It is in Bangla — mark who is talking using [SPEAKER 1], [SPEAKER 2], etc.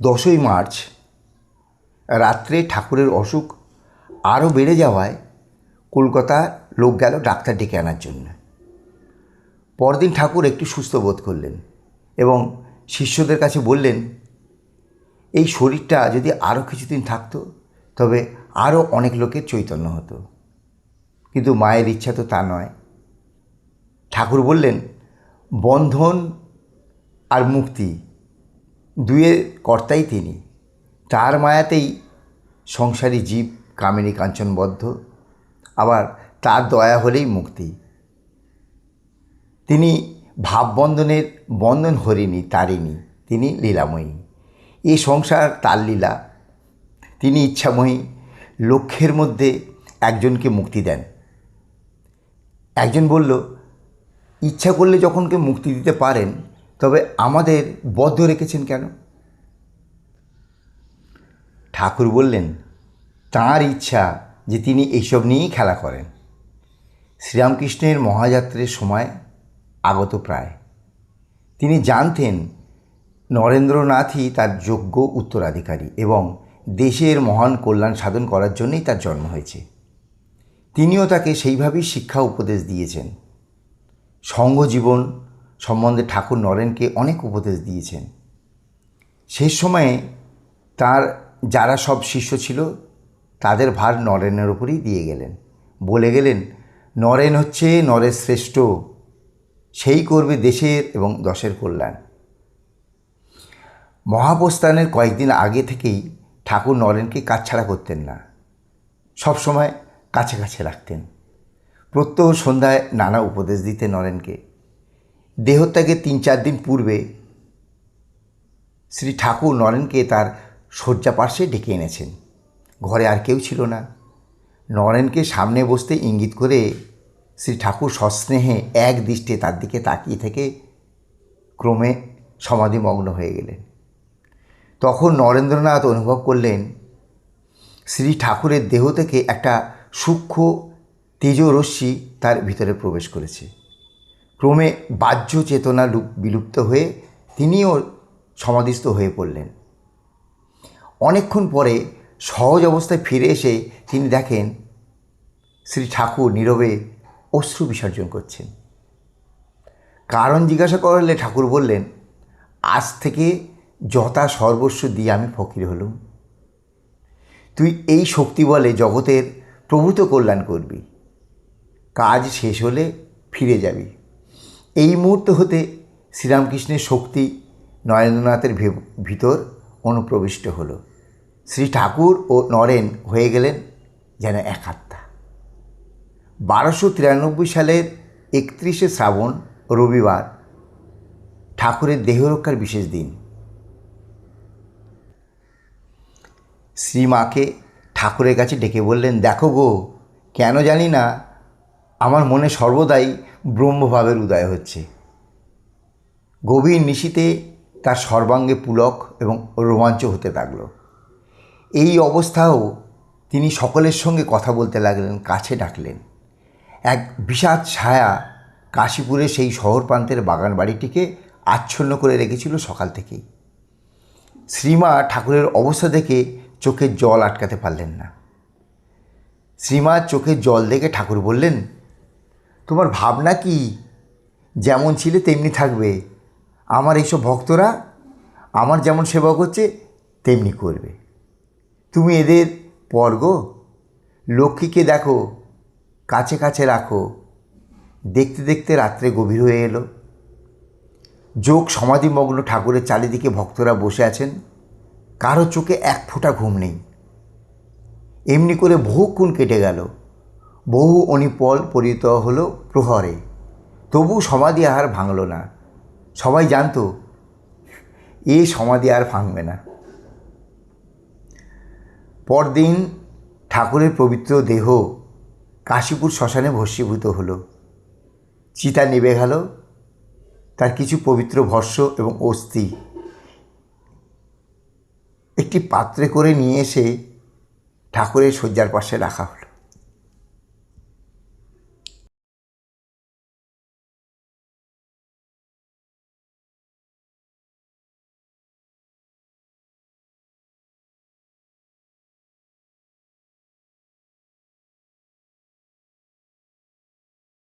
[SPEAKER 1] দশই মার্চ, রাত্রে ঠাকুরের অসুখ আরও বেড়ে যাওয়ায় কলকাতা লোক গেল ডাক্তার ডেকে আনার জন্য। পরদিন ঠাকুর একটু সুস্থ বোধ করলেন এবং শিষ্যদের কাছে বললেন, এই শরীরটা যদি আরও কিছুদিন থাকতো, তবে আরও অনেক লোকের চৈতন্য হতো। কিন্তু মায়ের ইচ্ছা তো তা নয়। ঠাকুর বললেন, বন্ধন আর মুক্তি দুয়ের কর্তাই তিনি। তার মায়াতেই সংসারী জীব কামিনী কাঞ্চনবদ্ধ, আবার তার দয়া হলেই মুক্তি। তিনি ভাববন্ধনের বন্ধন হরিণী, তারিণী, তিনি লীলাময়ী। এ সংসার তার লীলা। তিনি ইচ্ছাময়ী, লক্ষ্যের মধ্যে একজনকে মুক্তি দেন। একজন বলল, ইচ্ছা করলে যখন কে মুক্তি দিতে পারেন তবে আমাদের বদ্ধ রেখেছেন কেন? ঠাকুর বললেন, তাঁর ইচ্ছা যে তিনি এইসব নিয়েই খেলা করেন। শ্রীরামকৃষ্ণের মহাযাত্রের সময় আগত প্রায়। তিনি জানতেন নরেন্দ্রনাথই তার যোগ্য উত্তরাধিকারী এবং দেশের মহান কল্যাণ সাধন করার জন্যই তার জন্ম হয়েছে। তিনিও তাকে সেইভাবেই শিক্ষা উপদেশ দিয়েছেন। সঙ্ঘ জীবন সম্বন্ধে ঠাকুর নরেনকে অনেক উপদেশ দিয়েছেন। শেষ সময়ে তার যারা সব শিষ্য ছিল, তাদের ভার নরেনের ওপরেই দিয়ে গেলেন। বলে গেলেন, নরেন হচ্ছে নরের শ্রেষ্ঠ, সেই করবে দেশের এবং দশের কল্যাণ। মহাপ্রস্থানের কয়েকদিন আগে থেকেই ঠাকুর নরেনকে কাছছাড়া করতেন না। সবসময় কাছে কাছে রাখতেন। প্রত্যহ সন্ধ্যায় নানা উপদেশ দিতেন নরেনকে। দেহত্যাগের তিন চার দিন পূর্বে শ্রী ঠাকুর নরেনকে তার শয্যা পার্শ্বে ডেকে এনেছেন। ঘরে আর কেউ ছিল না। নরেনকে সামনে বসতে ইঙ্গিত করে শ্রী ঠাকুর সস্নেহে এক দৃষ্টে তার দিকে তাকিয়ে থেকে ক্রমে সমাধিমগ্ন হয়ে গেলেন। তখন নরেন্দ্রনাথ অনুভব করলেন, শ্রী ঠাকুরের দেহ থেকে একটা সূক্ষ্ম তেজরশ্মি তার ভিতরে প্রবেশ করেছে। ক্রমে বাহ্য চেতনা লুপ- বিলুপ্ত হয়ে তিনিও সমাধিস্থ হয়ে পড়লেন। অনেকক্ষণ পরে সহজ অবস্থায় ফিরে এসে তিনি দেখেন শ্রী ঠাকুর নীরবে অশ্রু বিসর্জন করছেন। কারণ জিজ্ঞাসা করলে ঠাকুর বললেন, আজ থেকে যথা সর্বস্ব দিয়ে আমি ফকির হলুম। তুই এই শক্তি বলে জগতের প্রভূত কল্যাণ করবি। কাজ শেষ হলে ফিরে যাবি। এই মুহূর্ত হতে শ্রীরামকৃষ্ণের শক্তি নরেন্দ্রনাথের ভিতর অনুপ্রবিষ্ট হলো। শ্রী ঠাকুর ও নরেন হয়ে গেলেন যেন এক আত্মা। বারোশো তিরানব্বই সালের একত্রিশে শ্রাবণ, রবিবার, ঠাকুরের দেহরক্ষার বিশেষ দিন। শ্রীমাকে ঠাকুরের কাছে ডেকে বললেন, দেখো গো, কেন জানি না, আমার মনে সর্বদাই ব্রহ্মভাবের উদয় হচ্ছে। গভীর নিশীতে তার সর্বাঙ্গে পুলক এবং রোমাঞ্চ হতে লাগল। এই অবস্থাও তিনি সকলের সঙ্গে কথা বলতে লাগলেন, কাছে ডাকলেন। এক বিষাদ ছায়া কাশীপুরে সেই শহর প্রান্তের বাগান বাড়িটিকে আচ্ছন্ন করে রেখেছিল সকাল থেকেই। শ্রীমা ঠাকুরের অবস্থা দেখে চোখের জল আটকাতে পারলেন না। শ্রীমা চোখের জল দেখে ঠাকুর বললেন তোমার ভাবনা কি? যেমন ছিলে তেমনি থাকবে। আমার এইসব ভক্তরা আমার যেমন সেবা করছে, তেমনি করবে। তুমি এদের পর্গ লক্ষ্মীকে দেখো, কাছে কাছে রাখো। দেখতে দেখতে রাত্রে গভীর হয়ে এলো। যোগ সমাধিমগ্ন ঠাকুরের চারিদিকে ভক্তরা বসে আছেন। কারও চোখে এক ফোঁটা ঘুম নেই। এমনি করে বহুক্ষণ কেটে গেল। বহু অনিপল পরিত হলো প্রহরে। তবু সমাধি আর ভাঙল না। সবাই জানতো, এ সমাধি আর ভাঙবে না। পরদিন ঠাকুরের পবিত্র দেহ কাশীপুর শ্মশানে ভস্মীভূত হলো। চিতা নেবে গেল, তার কিছু পবিত্র ভস্য এবং অস্থি। একটি পাত্রে করে নিয়ে এসে ঠাকুরের শয্যার পাশে রাখা হলো।